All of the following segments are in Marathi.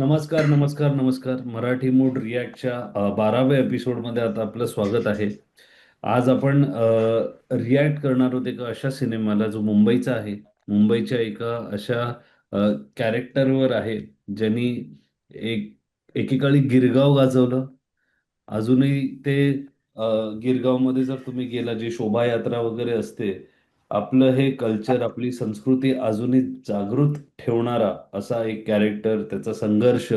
नमस्कार, नमस्कार, नमस्कार. मराठी मूड रिॲक्टच्या बाराव्या एपिसोडमध्ये आता आपलं स्वागत आहे. आज आपण रिॲक्ट करणार आहोत एका अशा सिनेमाला जो मुंबईचा आहे. मुंबईच्या एका अशा कॅरेक्टरवर आहे, ज्यांनी एक एकेकाळी गिरगाव गाजवलं. अजूनही ते गिरगावमध्ये जर तुम्ही गेला, जी शोभायात्रा वगैरे असते, आपलं हे कल्चर, आपली संस्कृती अजूनही जागृत ठेवणारा असा एक कॅरेक्टर, त्याचा संघर्ष.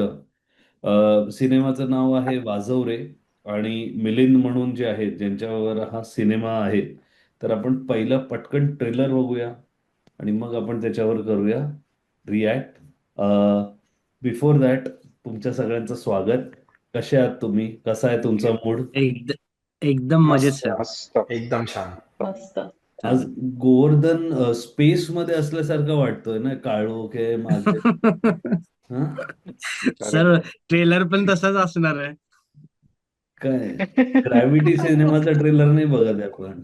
अ, सिनेमाचं नाव आहे वाजव रे आणि मिलिंद म्हणून जे आहेत, ज्यांच्यावर हा सिनेमा आहे, तर आपण पहिलं पटकन ट्रेलर बघूया आणि मग आपण त्याच्यावर करूया रिॲक्ट. अ, बिफोर दॅट तुमच्या सगळ्यांचं स्वागत. कसे आहात तुम्ही? कसा आहे तुमचा मूड? एकद एकदम मजेत मस्त, सर. मस्त. एकदम छान. मस्त. आज गोवर्धन अ, स्पेसमध्ये असल्यासारखं वाटतोय ना, काळोख आहे मागे. सर ट्रेलर पण तसाच असणार आहे. काय? ग्रॅव्हिटी सिनेमाचा ट्रेलर नाही बघत आपण.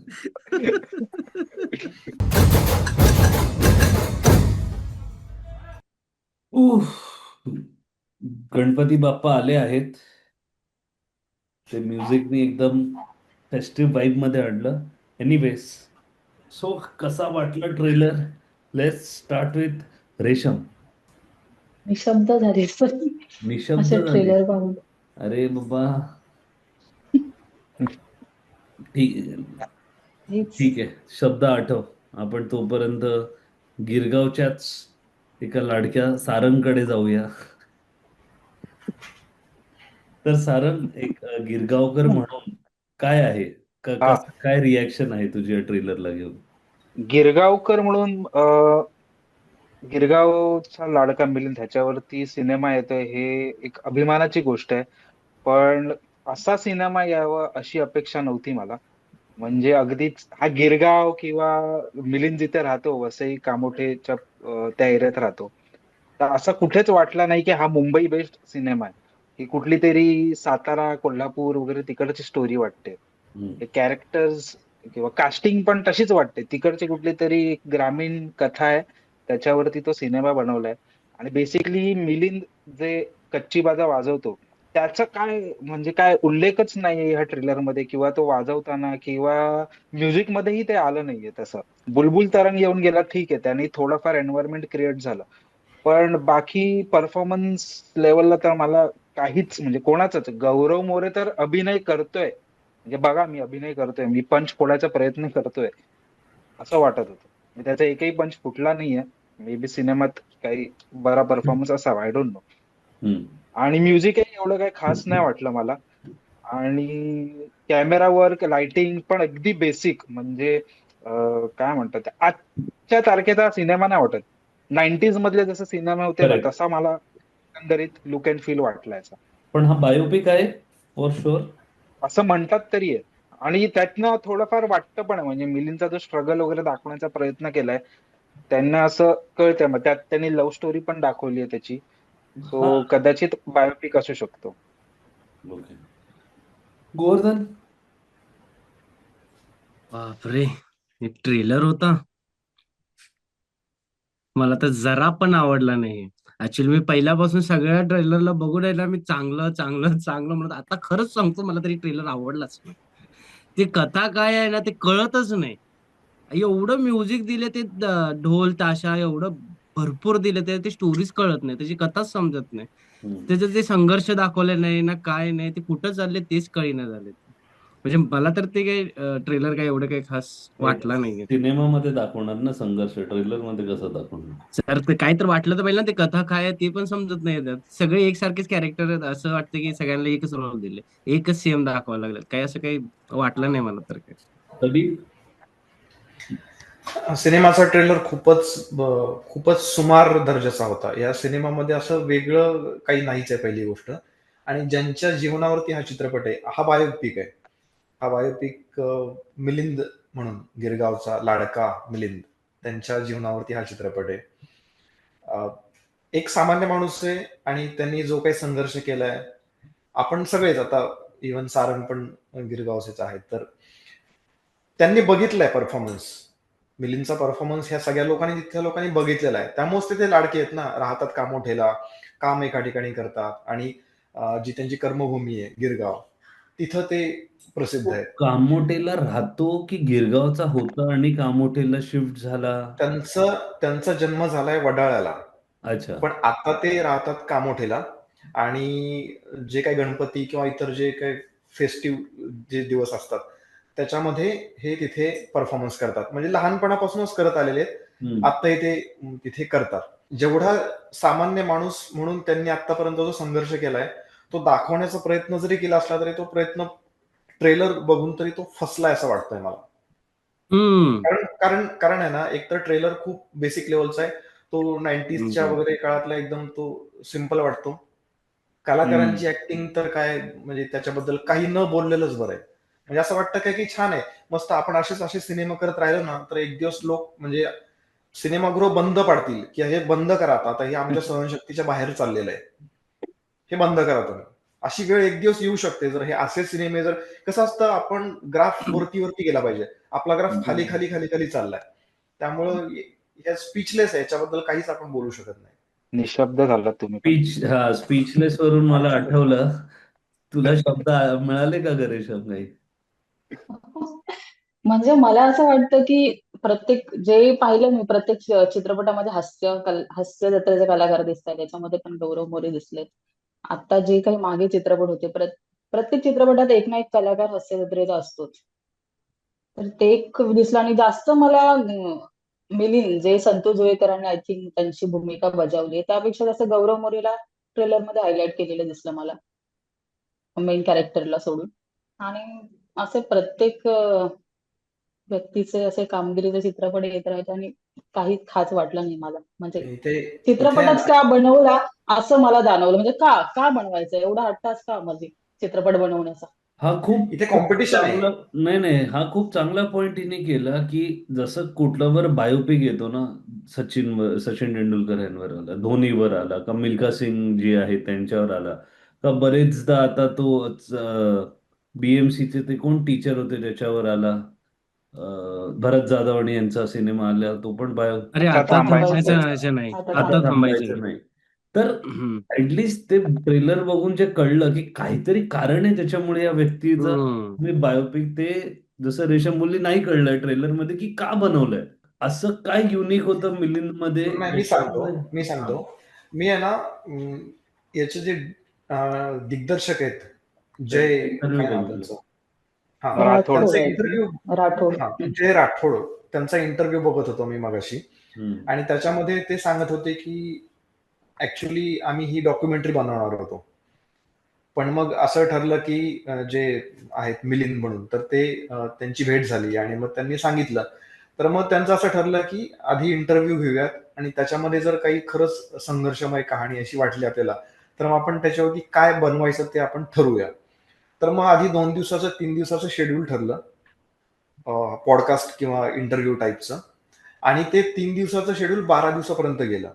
गणपती बाप्पा आले आहेत. ते म्युझिकनी एकदम फेस्टिव्ह वाइबमध्ये आणलं. एनिवेज, सो कसा वाटला ट्रेलर? लेट्स स्टार्ट विथ रेशम. निशब्द झाले निशब्द झाले. अरे बाबा! ठीक आहे. शब्द आठव. आपण तोपर्यंत गिरगावच्याच एका लाडक्या सारंगकडे जाऊया. तर सारंग एक गिरगावकर म्हणून काय आहे? क हां. कसं काय रिॲक्शन आहे तुझी या ट्रेलरला घेऊन? गिरगावकर म्हणून अ, गिरगावचा लाडका मिलिंद ह्याच्यावरती सिनेमा येतोय हे एक अभिमानाची गोष्ट आहे. पण असा सिनेमा यावा अशी अपेक्षा नव्हती मला. म्हणजे अगदीच हा गिरगाव किंवा मिलिंद जिथे राहतो वसई कामोठेच्या अ, त्या एरियात राहतो. तर असं कुठेच वाटला नाही की हा मुंबई बेस्ड सिनेमा आहे. ही कुठलीतरी सातारा, कोल्हापूर वगैरे तिकडची स्टोरी वाटते. कॅरेक्टर्स किंवा कास्टिंग पण तशीच वाटते. तिकडची कुठली तरी ग्रामीण कथा आहे. त्याच्यावरती तो सिनेमा बनवलाय आणि बेसिकली मिलिंद जे कच्ची बाजा वाजवतो, त्याचा काय म्हणजे काय उल्लेखच नाहीये ह्या ट्रेलरमध्ये किंवा तो वाजवताना किंवा म्युझिक मध्येही ते आलं नाहीये तसं. बुलबुल तरंग येऊन गेला ठीक आहे. त्याने थोडंफार एन्व्हायरमेंट क्रिएट झालं. पण बाकी परफॉर्मन्स लेवलला तर मला काहीच म्हणजे कोणाचंच गौरव मोरे तर अभिनय करतोय. म्हणजे बघा मी अभिनय करतोय. मी पंच फोडायचा प्रयत्न करतोय. असं वाटत होतं. त्याचा एकही पंच फुटला नाहीये. मे बी सिनेमात काही बरा परफॉर्मन्स असावा. I don't know. आणि म्युझिकही एवढं काही खास नाही वाटलं मला. आणि कॅमेरा वर्क, लाइटिंग पण अगदी बेसिक म्हणजे काय म्हणतात आजच्या तारखेचा सिनेमा नाही वाटत. 90s मधले जसे सिनेमा होते. तसा मला एकंदरीत लूक अँड फील वाटला याचा. पण हा बायोपिक आहे? For sure? असं म्हणतात तरी आहे. आणि त्यातनं थोडंफार वाटतं पण आहे. म्हणजे मिलिंदचा जो स्ट्रगल वगैरे दाखवण्याचा प्रयत्न केलाय, त्यांना असं कळतंय. मग त्यात त्यांनी लव्ह स्टोरी पण दाखवली आहे त्याची. सो. कदाचित बायोपिक असू शकतो. गोवर्धन? बापरे! हे ट्रेलर होता. मला तर जरा पण आवडला नाही. ऍक्च्युअली मी पहिल्यापासून सगळ्या ट्रेलरला बघून आहे ना, मी चांगलं, चांगलं, चांगलं म्हणत आता खरंच सांगतो मला तरी ट्रेलर आवडलाच नाही. ती कथा काय आहे ना, ते कळतच नाही. एवढं म्युझिक दिले ते ढोल, ताशा एवढं भरपूर दिले ते ती स्टोरीच कळत नाही. त्याची कथाच समजत नाही. त्याचे ते संघर्ष दाखवले नाही ना काय नाही. ते कुठं चालले तेच कळेना झाले. म्हणजे मला तर ते काही ट्रेलर काही एवढं काही खास वाटला नाहीये. सिनेमामध्ये दाखवणार ना संघर्ष, ट्रेलरमध्ये कसं दाखवणार? सर ते काही तर वाटलं तर पाहिजे ना, ते कथा काय आहे ते पण समजत नाही त्यात. सगळे एकसारखेच कॅरेक्टर आहेत. असं वाटतं की सगळ्यांना एकच रोल दिले. एकच सेम दाखवायला लागलेत. काही असं काही वाटलं नाही मला तर काही. कधी? सिनेमाचा ट्रेलर खूपच खूपच सुमार दर्जाचा होता. या सिनेमामध्ये असं वेगळं काही नाहीच आहे पहिली गोष्ट. आणि ज्यांच्या जीवनावरती हा चित्रपट आहे, हा बायोपिक आहे. हा बायोपिक मिलिंद म्हणून गिरगावचा लाडका मिलिंद त्यांच्या जीवनावरती हा चित्रपट आहे. एक सामान्य माणूस आहे आणि त्यांनी जो काही संघर्ष केलाय, आपण सगळेच आता इव्हन सारंग पण गिरगावचेच आहेत. तर त्यांनी बघितलाय परफॉर्मन्स. मिलिंदचा परफॉर्मन्स ह्या सगळ्या लोकांनी तिथल्या लोकांनी बघितलेला आहे. त्यामुळेच ते लाडके आहेत ना. राहतात कामोठेला. काम एका ठिकाणी करतात आणि जी त्यांची कर्मभूमी आहे गिरगाव तिथं ते प्रसिद्ध आहेत. कामोठेला राहतो की गिरगावचा होता आणि कामोठेला शिफ्ट झाला? त्यांचं त्यांचा जन्म झालाय वडाळ्याला. अच्छा. पण आता ते राहतात कामोठेला आणि जे काही गणपती किंवा इतर जे काही फेस्टिव्ह जे दिवस असतात त्याच्यामध्ये हे तिथे परफॉर्मन्स करतात. म्हणजे लहानपणापासूनच करत आलेले आहेत. आता इथे अं, तिथे करतात. जेवढा सामान्य माणूस म्हणून त्यांनी आतापर्यंत जो संघर्ष केलाय तो दाखवण्याचा प्रयत्न जरी केला असला तरी तो प्रयत्न ट्रेलर बघून तरी तो फसलाय असं वाटतंय मला. कारण कारण कारण आहे ना एक तर ट्रेलर खूप बेसिक लेवलचा आहे. तो नाईन्टीजच्या. वगैरे काळातला एकदम तो सिंपल वाटतो. कलाकारांची ऍक्टिंग तर काय म्हणजे त्याच्याबद्दल काही न बोललेलंच बरं आहे. म्हणजे असं वाटतं काय की छान आहे. मस्त आपण असेच असे सिनेमा करत राहिलो ना तर एक दिवस लोक म्हणजे सिनेमागृह बंद पाडतील. की हे बंद करा आता आता हे आमच्या सहनशक्तीच्या बाहेर चाललेलं आहे. हे बंद करा तुम्ही. अशी वेळ एक दिवस येऊ शकते. जर हे असे सिनेमे जर कसं असतं आपण ग्राफ वरती वरती गेला पाहिजे. आपला ग्राफ खाली खाली खाली खाली चाललाय. त्यामुळं हे स्पीचलेस आहे. याच्याबद्दल काहीच आपण बोलू शकत नाही. निशब्द झालात तुम्ही. स्पीच हा स्पीचलेस वरून मला आठवलं. तुला शब्द मिळाले का ग रेशम काही? म्हणजे मला असं वाटतं की प्रत्येक जे पाहिलं मी प्रत्येक चित्रपटामध्ये हास्य कल हास्य जत्रेचे कलाकार दिसतात त्याच्यामध्ये पण गौरव मोरे दिसले आता जे काही मागे चित्रपट होते प्रत- प्रत्येक चित्रपटात एक ना एक कलाकार हास्य जत्रेचा असतोच. तर ते एक दिसलं आणि जास्त मला मिलिंद जे संतोष जुळेकरांनी आय थिंक त्यांची भूमिका बजावली त्यापेक्षा जास्त गौरव मोरेला ट्रेलरमध्ये हायलाइट केलेलं दिसलं मला. मेन कॅरेक्टरला सोडून. आणि असे प्रत्येक व्यक्तीचे असे कामगिरीचे चित्रपट येत राहत आणि काही खास वाटलं नाही मला. म्हणजे चित्रपटच का बनवला असं मला जाणवलं. म्हणजे का का बनवायचं एवढा हट्टाच का म्हणजे चित्रपट बनवण्याचा? हा खूप इथे कॉम्पिटिशन आहे. नाही नाही. हा खूप चांगला पॉइंट हिने केला की जसं कुठल्यावर बायोपिक येतो ना सचिन सचिन तेंडुलकर यांवर आला धोनीवर आला का मिल्खा सिंग जी आहे त्यांच्यावर आला का बरेचदा आता तो बीएमसीचे ते कोण टीचर होते त्याच्यावर आला भरत जाधव आणि यांचा सिनेमा आला तो पण बायो अरे आता थांबायचं नाही. आता थांबायचं नाही. तर. ऍटलिस्ट ते ट्रेलर बघून जे कळलं की काहीतरी कारण आहे त्याच्यामुळे या व्यक्तीचं हम्म. मी बायोपिक ते जसं रेशम बोलली नाही कळलंय ट्रेलरमध्ये की का बनवलंय असं काय युनिक होतं मिलिंदमध्ये नाही मी सांगतो मी सांगतो मी आहे ना अं, याचे जे अं, दिग्दर्शक आहेत जय Interview काय नाव बघितलं. त्यांचं हा राठोड. त्यांचा इंटरव्ह्यू राठोड हा जय राठोड त्यांचा इंटरव्ह्यू बघत होतो मी मगाशी हम्म. आणि त्याच्यामध्ये ते सांगत होते की ऍक्च्युली आम्ही ही डॉक्युमेंटरी बनवणार होतो. पण मग असं ठरलं की जे आहेत मिलिंद म्हणून तर ते त्यांची भेट झाली आणि मग त्यांनी सांगितलं. तर मग त्यांचं असं ठरलं की आधी इंटरव्ह्यू घेऊयात आणि त्याच्यामध्ये जर काही खरंच संघर्षमय कहाणी अशी वाटली आपल्याला तर मग आपण त्याच्यावरती काय बनवायचं ते आपण ठरवूया. तर मग आधी दोन दिवसाचं तीन दिवसाचं शेड्यूल ठरलं पॉडकास्ट किंवा इंटरव्ह्यू टाईपचं आणि ते तीन दिवसाचं शेड्यूल बारा दिवसापर्यंत गेलं.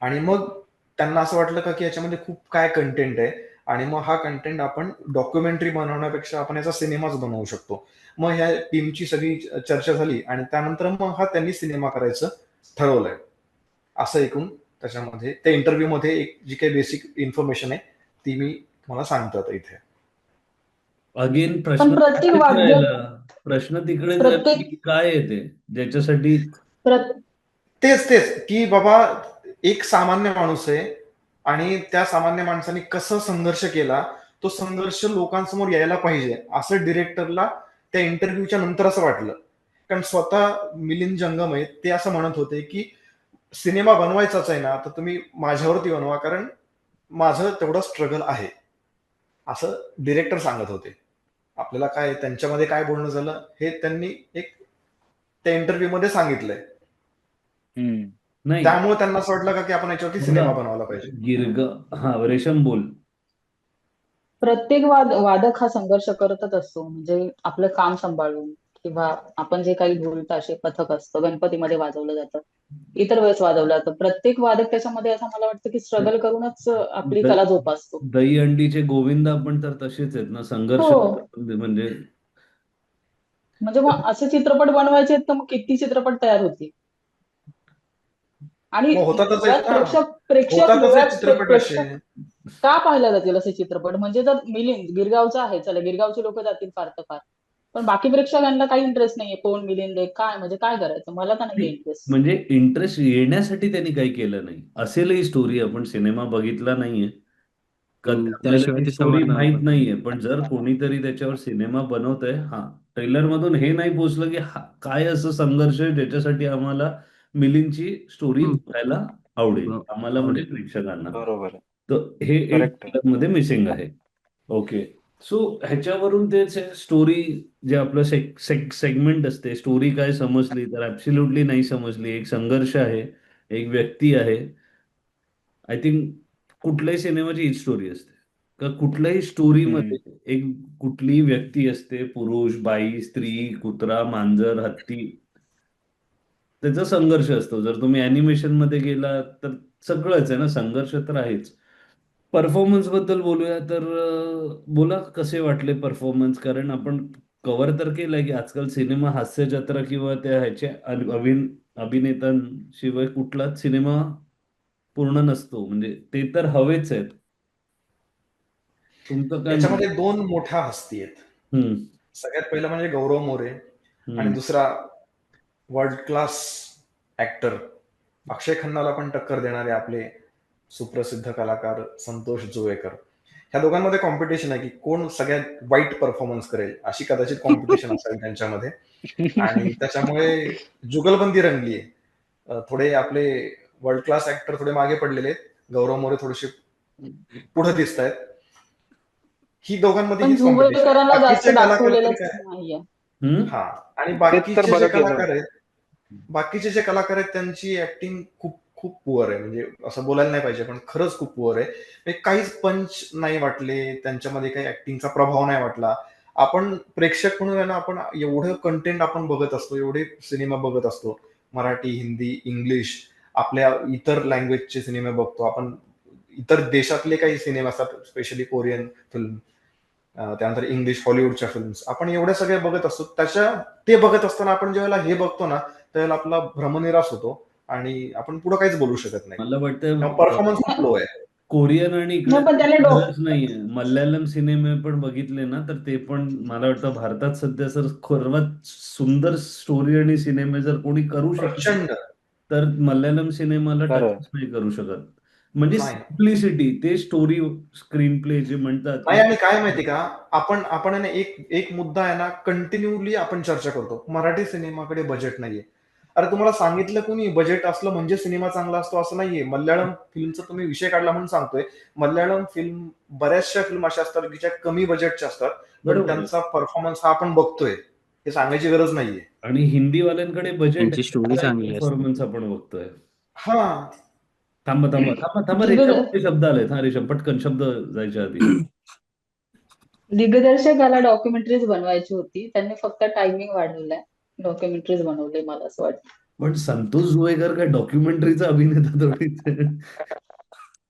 आणि मग त्यांना असं वाटलं का की याच्यामध्ये खूप काय कंटेंट आहे. आणि मग हा कंटेंट आपण डॉक्युमेंटरी बनवण्यापेक्षा आपण याचा सिनेमाच बनवू शकतो. मग ह्या टीमची सगळी चर्चा झाली आणि त्यानंतर मग हा त्यांनी सिनेमा करायचं ठरवलंय. असं एकूण त्याच्यामध्ये त्या इंटरव्ह्यू मध्ये एक जी काही बेसिक इन्फॉर्मेशन आहे ती मी तुम्हाला सांगतो आता इथे. अगेन प्रश्न. प्रश्न तिकडे काय येते? ज्याच्यासाठी तेच तेच. की बाबा एक सामान्य माणूस आहे आणि त्या सामान्य माणसाने कसं संघर्ष केला तो संघर्ष लोकांसमोर यायला पाहिजे असं डिरेक्टरला त्या इंटरव्ह्यूच्या नंतर असं वाटलं. कारण स्वतः मिलिंद जंगम आहे ते असं म्हणत होते की सिनेमा बनवायचाच आहे ना तर तुम्ही माझ्यावरती बनवा कारण माझं तेवढं स्ट्रगल आहे. असं डिरेक्टर सांगत होते. आपल्याला काय त्यांच्यामध्ये काय बोलणं झालं हे त्यांनी एक त्या इंटरव्ह्यू मध्ये सांगितलंय. हम्म. नाही. त्यामुळे त्यांना असं वाटलं का की आपण याच्यावरती सिनेमा बनवायला पाहिजे? गिरग हा रेशम बोल. प्रत्येक वाद वादक हा संघर्ष करतच असतो. म्हणजे आपलं काम सांभाळून किंवा आपण जे काही ढोल ताशे पथक असतं गणपतीमध्ये वाजवलं जातं इतर वेळेस वाजवलं जातं. प्रत्येक वादक त्याच्यामध्ये असं मला वाटतं की स्ट्रगल करूनच आपली कला जोपासतो. दही अंडीचे गोविंदा पण तर तसेच आहेत ना संघर्ष हो. म्हणजे म्हणजे मग असे चित्रपट बनवायचे आहेत तर मग किती चित्रपट तयार होतील? आणि. प्रेक्षक प्रेक्षक का पाहिला जातील असे चित्रपट? म्हणजे जर मिलिंद गिरगावचा आहे चला गिरगावचे लोक जातील फार तर फार. पण बाकी प्रेक्षकांना काही इंटरेस्ट नाहीये. कोण मिलिंद काय? म्हणजे काय करायचं? मला तर नाही इंटरेस्ट म्हणजे इंटरेस्ट येण्यासाठी त्यांनी काही केलं नाही. असेलही स्टोरी आपण सिनेमा बघितला नाहीये. का स्टोरी माहीत. नाहीये. पण जर कोणीतरी त्याच्यावर सिनेमा बनवतंय हा ट्रेलर मधून हे नाही पोचलं की काय असं संघर्ष आहे ज्याच्यासाठी आम्हाला मिलिंदची स्टोरी हम्म. बघायला आवडेल हो, आम्हाला म्हणजे. प्रेक्षकांना बरोबर आहे. तर हे एक Correct. मध्ये मिसिंग आहे ओके सो ह्याच्यावरून तेच स्टोरी जे आपलं सेग सेग सेगमेंट असते स्टोरी काय समजली तर ऍब्सोल्युटली नाही समजली एक संघर्ष आहे एक व्यक्ती आहे आय थिंक कुठल्याही सिनेमाची हीच स्टोरी असते का कुठल्याही स्टोरीमध्ये एक कुठलीही व्यक्ती असते पुरुष बाई स्त्री कुत्रा मांजर हत्ती त्याचा संघर्ष असतो. जर तुम्ही अॅनिमेशनमध्ये गेला तर सगळंच आहे ना? संघर्ष तर आहेच. परफॉर्मन्सबद्दल बोलूया तर बोला कसे वाटले परफॉर्मन्स कारण आपण कव्हर तर केलंय की आजकाल सिनेमा हास्य जत्रा किंवा त्या ह्याच्या अभि- अभिन अभिनेत्यांशिवाय कुठलाच सिनेमा पूर्ण नसतो. म्हणजे ते तर हवेच आहेत. तुमचं काय याच्यामध्ये मत? दोन मोठ्या हस्ती आहेत. सगळ्यात पहिलं म्हणजे गौरव मोरे आणि दुसरा वर्ल्ड क्लास ऍक्टर अक्षय खन्नाला पण टक्कर देणारे आपले सुप्रसिद्ध कलाकार संतोष जोवेकर. ह्या दोघांमध्ये कॉम्पिटिशन आहे की कोण सगळ्यात वाईट परफॉर्मन्स करेल अशी कदाचित कॉम्पिटिशन असेल त्यांच्यामध्ये. आणि त्याच्यामुळे जुगलबंदी रंगली आहे थोडे आपले वर्ल्ड क्लास ऍक्टर थोडे मागे पडलेले आहेत. गौरव मोरे थोडेसे पुढे दिसत आहेत ही दोघांमध्ये हा. आणि बाकीचे जे कलाकार आहेत बाकीचे जे कलाकार आहेत त्यांची ऍक्टिंग खूप खूप पुअर आहे. म्हणजे असं बोलायला नाही पाहिजे पण खरंच खूप पुअर आहे. म्हणजे काहीच पंच नाही वाटले त्यांच्यामध्ये काही ऍक्टिंगचा प्रभाव नाही वाटला. आपण प्रेक्षक म्हणून आहे ना आपण एवढं कंटेंट आपण बघत असतो एवढे सिनेमा बघत असतो. मराठी हिंदी इंग्लिश आपल्या इतर लँग्वेजचे सिनेमे बघतो. आपण इतर देशातले काही सिनेमे असतात स्पेशली कोरियन फिल्म त्यानंतर इंग्लिश हॉलिवूडच्या फिल्म्स आपण एवढ्या सगळ्या बघत असतो त्याच्या ते बघत असताना आपण ज्यावेळेला हे बघतो ना त्यावेळेला आपला भ्रमनिरास होतो आणि आपण पुढे काहीच बोलू शकत नाही. मला वाटतं परफॉर्मन्स लो आहे. कोरियन आणि नाही, पण त्याने डो- गरज नाहीये. मल्याळम सिनेमे पण बघितले ना तर ते पण मला वाटतं भारतात सध्या सर सर्वात सुंदर स्टोरी आणि सिनेमे जर कोणी करू शकत तर मल्याळम सिनेमाला. टच नाही करू शकत. म्हणजे नाही. सिम्प्लिसिटी ते स्टोरी स्क्रीन प्ले जे म्हणतात नाही आणि काय माहिती का? आपण आपण आहे ना एक एक मुद्दा आहे ना कंटिन्युअली आपण चर्चा करतो. मराठी सिनेमाकडे बजेट नाहीये. अरे तुम्हाला सांगितलं कोणी बजेट असलं म्हणजे सिनेमा चांगला असतो असं नाहीये. मल्याळम फिल्मचा तुम्ही विषय काढला म्हणून सांगतोय. मल्याळम फिल्म बऱ्याचशा फिल्म अशा असतात की ज्या कमी बजेटच्या असतात. पण बरोबर. त्यांचा परफॉर्मन्स हा आपण बघतोय. हे सांगायची गरज नाहीये. आणि हिंदीवाल्यांकडे बजेट त्यांची story चांगली असते. परफॉर्मन्स आपण बघतोय. हा. थांबा थांबा थांबा थांबा रेषा शब्द आलेत. हा रेषा पटकन शब्द जायच्या आधी. दिग्दर्शकाला डॉक्युमेंटरीज बनवायची होती. त्यांनी फक्त टायमिंग वाढवलाय. डॉक्युमेंटरीज बनवले मला असं वाटतं. पण संतोष जुवेकर काय डॉक्युमेंटरीचा अभिनेता.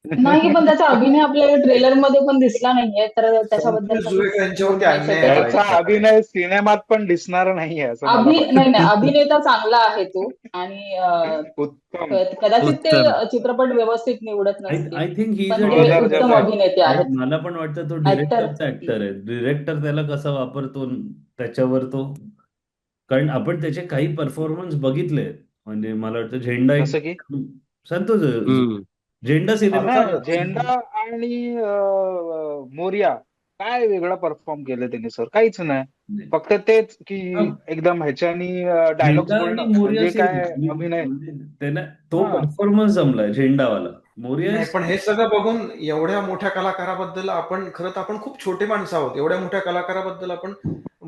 नाही पण त्याचा अभिनय आपल्याला ट्रेलरमध्ये पण दिसला नाहीये तर त्याच्याबद्दल नाही. त्याचा अभिनय सिनेमात पण दिसणार नाहीये. नाही नाही अभिनेता चांगला आहे तो आणि कदाचित ते. चित्रपट व्यवस्थित निवडत नसतील आय थिंक ही उत्तम अभिनेते आहेत मला पण वाटतं तो. डिरेक्टरचा ऍक्टर आहे डिरेक्टर त्याला कसा वापरतो त्याच्यावर तो कारण आपण त्याचे काही परफॉर्मन्स बघितले म्हणजे मला वाटतं झेंडा संतोष. झेंडा सिनेमा झेंडा आणि मोरिया काय वेगळा परफॉर्म केलं त्यांनी सर काहीच नाही. फक्त तेच की. एकदम ह्याच्यानी डायलॉग म्हणजे काय. अभिनय म्हणजे त्याला तो हा. परफॉर्मन्स जमलाय झेंडावाला. मोरिया पण हे सगळं बघून एवढ्या मोठ्या कलाकाराबद्दल आपण खरं तर आपण खूप छोटे माणसं आहोत. एवढ्या मोठ्या कलाकाराबद्दल आपण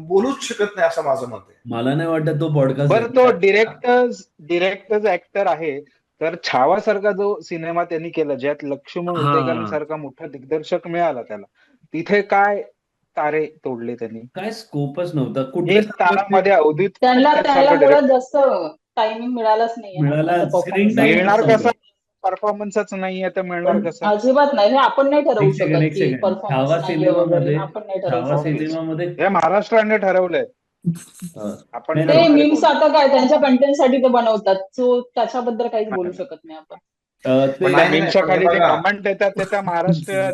बोलूच शकत नाही असं माझं मत आहे. मला नाही वाटत तो पॉडकास्ट बरं तो डिरेक्टर्स डिरेक्टर्स ऍक्टर आहे. तर छावा सारखा जो सिनेमा त्यांनी केला ज्यात लक्ष्मण हा. उतेकर सारखा मोठा दिग्दर्शक मिळाला त्याला तिथे काय तारे तोडले त्यांनी काय स्कोपच नव्हता कुठे तारामध्ये अवधूत त्यांना जास्त टायमिंग मिळालाच नाहीये ना. मिळाला, त्याचा screen performance. time मिळणार नाही कसा परफॉर्मन्सच नाहीये तर मिळणार कसा अजिबात नाही हे आपण नाही ठरवू शकत. परफॉर्मन्स आपण नाही ठरवू छावा शकत हे महाराष्ट्राने ठरवलंय. आपण ते. मीम्स आता काय त्यांच्या कंटेंटसाठी ते बनवतात. सो त्याच्याबद्दल काहीच बोलू शकत नाही आपण. मीमच्या खाली हे जे. कमेंट येतात ते त्या महाराष्ट्र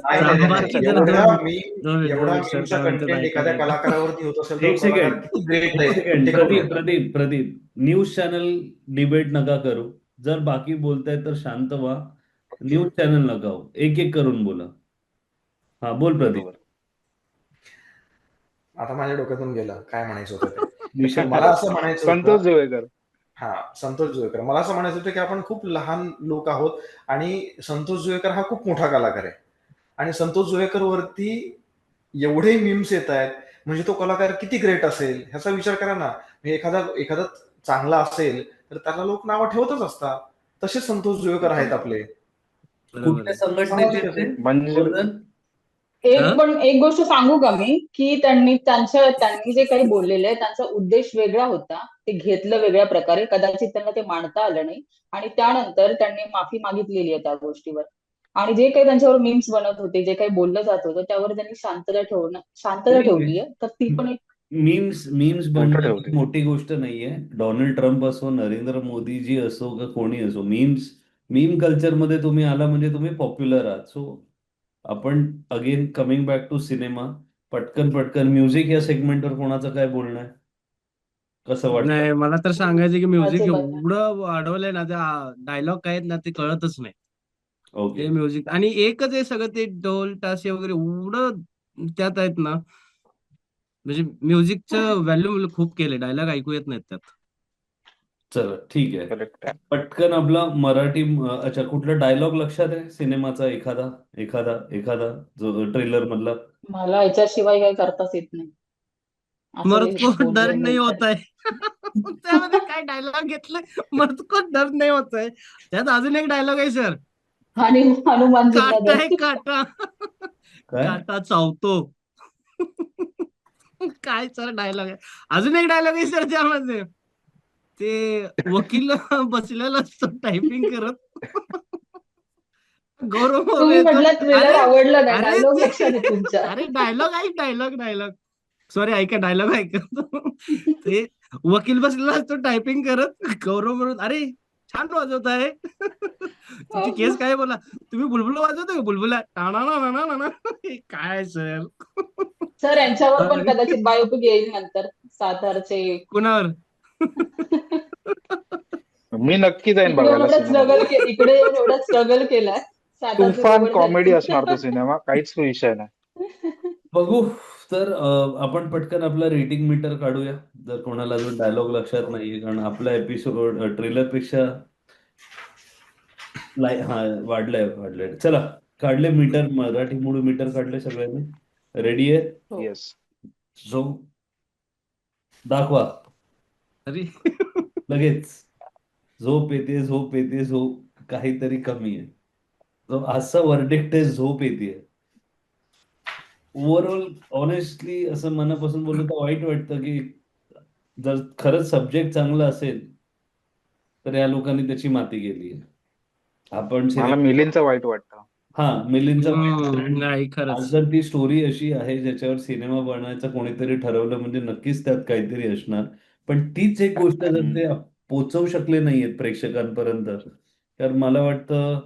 कंटेंट एखाद्या. कलाकारावरती होत असेल एक second Pradeep. Pradeep Pradeep. News channel debate नका करू. जर बाकी बोलताय तर शांत व्हा. न्यूज चॅनल नका हो. एक एक करून बोला. हा बोल प्रदीप. आता माझ्या डोक्यातून गेलं काय म्हणायचं होतं ते? मला असं म्हणायचं संतोष होतं जुवेकर. हा संतोष जुवेकर. मला असं म्हणायचं होतं की आपण खूप लहान लोक आहोत आणि संतोष जुवेकर हा खूप मोठा कलाकार आहे. आणि संतोष जुवेकर वरती एवढे मीम्स येत आहेत म्हणजे तो कलाकार किती ग्रेट असेल ह्याचा विचार करा ना. म्हणजे एखादा एखादा चांगला असेल तर त्याला लोक नावं ठेवतच असतात. तसे संतोष जुवेकर आहेत आपले. कुठल्या. संघटनेचे? एक? पण एक गोष्ट सांगू का मी की त्यांनी त्यांच्या त्यांनी जे काही बोललेले आहे त्यांचा उद्देश वेगळा होता. ते घेतलं वेगळ्या प्रकारे. कदाचित त्यांना ते मांडता आलं नाही. आणि त्यानंतर त्यांनी माफी मागितलेली आहे त्या गोष्टीवर. आणि जे काही त्यांच्यावर मीम्स बनत होते जे काही बोललं जात होतं त्यावर त्यांनी शांतता ठेवणं शांतता. ठेवली आहे. तर ती पण एक मीम्स मीम्स. ही मोठी गोष्ट नाहीये. डोनाल्ड ट्रम्प असो नरेंद्र मोदीजी असो का कोणी असो मीम्स मीम कल्चरमध्ये तुम्ही आला म्हणजे तुम्ही पॉप्युलर आहात. सो आपण again coming back to cinema पटकन पटकन म्युझिक या सेगमेंटवर कोणाचं काय बोलणं? आहे कसं वाटतं? नाही मला तर सांगायचं की म्युझिक. एवढं वाढवलंय ना त्या डायलॉग काय आहेत ना ते कळतच नाही. ओके ते म्युझिक आणि एकच आहे सगळं ते ढोल ताशे वगैरे एवढं त्यात आहेत ना म्हणजे म्युझिकचं व्हॅल्यू खूप केले डायलॉग ऐकू येत नाहीत त्यात. चला ठीक आहे. करेक्ट आहे. पटकन आपला मराठी अच्छा कुठला डायलॉग लक्षात आहे? सिनेमाचा एखादा एखादा एखादा जो ट्रेलर मधला? मला याच्याशिवाय काही करताच येत नाही. मर्द को डर नहीं. होता है त्यामध्ये काय डायलॉग घेतलाय मर्द को डर नहीं होता है त्यात अजून एक डायलॉग आहे सर आणि हनुमान काटा आहे जिल्हा काटा. काय? काटा चावतो. काय सर डायलॉग आहे? अजून एक डायलॉग आहे सर त्यामध्ये. ते वकील बसलेला असतो टायपिंग करत. गौरव अरे, आवडलं नाही अरे डायलॉग ऐक डायलॉग डायलॉग सॉरी ऐका डायलॉग ऐका. ते वकील बसलेला असतो टायपिंग करत. गौरव म्हणून अरे छान वाजवत आहे. तुमची केस काय बोला? तुम्ही बुलबुल वाजवतो का बुलबुला? टाणा ना ना ना हे काय सर सर यांच्यावर पण. कदाचित बायोपिक येईल नंतर सातारचे. कुणावर? मी नक्की जाईन बघायला एवढं स्ट्रगल सिनेमा इकडे एवढा स्ट्रगल केलाय. तुफान कॉमेडी. असणार तो सिनेमा काहीच विषय नाही. बघू तर आपण पटकन आपला रेटिंग मीटर काढूया. जर कोणाला अजून डायलॉग लक्षात नाहीये कारण आपला एपिसोड ट्रेलरपेक्षा लाय हा वाढलाय वाढलाय. चला काढले मीटर मराठी मूळ मीटर काढले सगळ्यांनी. रेडी आहे? हो. येस जो दाखवा. अरे लगेच. झोप येते झोप येते झोप काहीतरी कमी आहे. असा वर्डिक्ट आहे झोप येते. ओव्हरऑल ऑनेस्टली असं मनापासून बोललं तर वाईट वाटतं की जर खरंच सब्जेक्ट चांगला असेल तर या लोकांनी त्याची माती केली आहे. आपण मिलिंदचं वाईट वाटतं. हा मिलिंदचा जर ती स्टोरी अशी आहे ज्याच्यावर सिनेमा बनवायचा कोणीतरी ठरवलं म्हणजे नक्कीच त्यात काहीतरी असणार. पण तीच एक गोष्ट जर ते पोचवू शकले नाहीयेत प्रेक्षकांपर्यंत तर मला वाटतं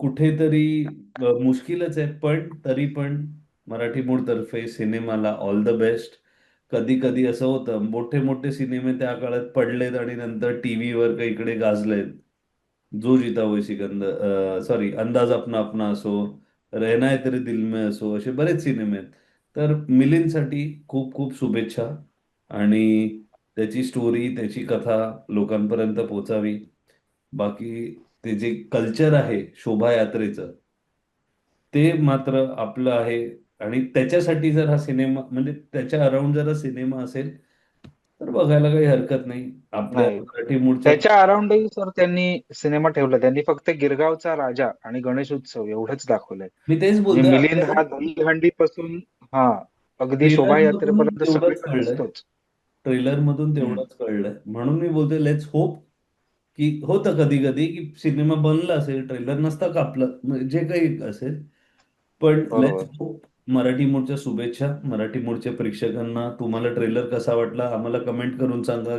कुठेतरी मुश्किलच आहे. पण तरी पण मराठी मूळ तर्फे सिनेमाला ऑल द बेस्ट कधी कधी असं होतं मोठे मोठे सिनेमे त्या काळात पडलेत आणि नंतर टीव्हीवर काही इकडे गाजलेत. जो जीता वही सिकंदर सॉरी अंदाज अपना अपना असो रहना है तेरे दिल में असो असे बरेच सिनेमे आहेत. तर मिलिंदसाठी खूप खूप शुभेच्छा. आणि त्याची स्टोरी त्याची कथा लोकांपर्यंत पोचावी बाकी ते जे कल्चर आहे शोभायात्रेचं ते मात्र आपलं आहे. आणि त्याच्यासाठी जर हा सिनेमा म्हणजे त्याच्या अराउंड जर सिनेमा असेल तर बघायला काही हरकत नाही. आपल्या त्याच्या अराउंडही सर त्यांनी सिनेमा ठेवला त्यांनी फक्त गिरगावचा राजा आणि गणेश उत्सव एवढंच दाखवलंय. मी तेच म्हणजे बोलतोय. मिलिंद हा दहीहंडी पासून हा अगदी शोभायात्रेपर्यंत ट्रेलर मधून तेवढंच कळलंय म्हणून मी बोलतोय लेट्स होप की होतं कधी कधी की सिनेमा बनला असेल ट्रेलर नसता कापलं म्हणजे जे काही असेल. पण. लेट्स होप मराठी मोडच्या शुभेच्छा. मराठी मोडच्या प्रेक्षकांना तुम्हाला ट्रेलर कसा वाटला आम्हाला कमेंट करून सांगा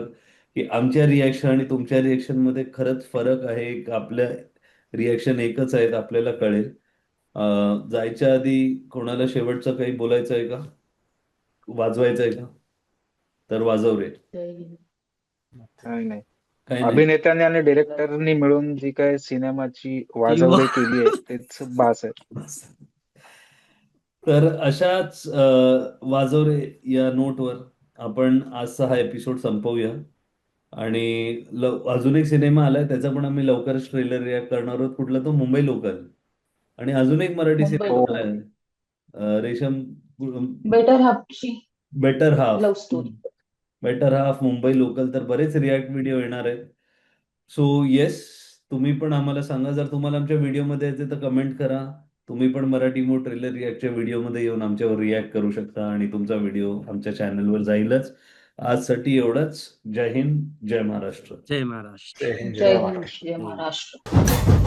की आमच्या रिॲक्शन आणि तुमच्या रिॲक्शनमध्ये खरंच फरक आहे आपल्या रिॲक्शन एकच आहेत आपल्याला कळेल. जायच्या आधी कोणाला शेवटचं काही बोलायचं आहे का? वाजवायचं आहे का? तर वाजव रे. जय हिंद. नाही. नाही काही नाही. अभिनेत्याने आणि डिरेक्टरनी मिळून जी काय सिनेमाची वाजवणी केली आहे तेच बास आहे. तर अशाच वाजवरे या नोटवर आपण आजचा हा एपिसोड संपवूया. आणि अजून एक सिनेमा आलाय त्याचा पण आम्ही लवकरच ट्रेलर रिॲक्ट करणार आहोत. कुठला तो? मुंबई लोकल आणि अजून एक मराठी सिनेमा अ, Resham better हाफची better half love story better half Mumbai local तर बरेच रिॲक्ट व्हिडिओ येणार आहेत. सो येस तुम्ही पण आम्हाला सांगा. जर तुम्हाला आमच्या व्हिडिओमध्ये यायचे तर कमेंट करा. तुम्ही पण मराठी मो ट्रेलर रिॲक्टच्या व्हिडिओमध्ये येऊन आमच्यावर रिॲक्ट करू शकता आणि तुमचा व्हिडिओ आमच्या चॅनलवर जाईलच. आजसाठी एवढंच. जय हिंद जय महाराष्ट्र. जय महाराष्ट्र. जय हिंद जय महाराष्ट्र.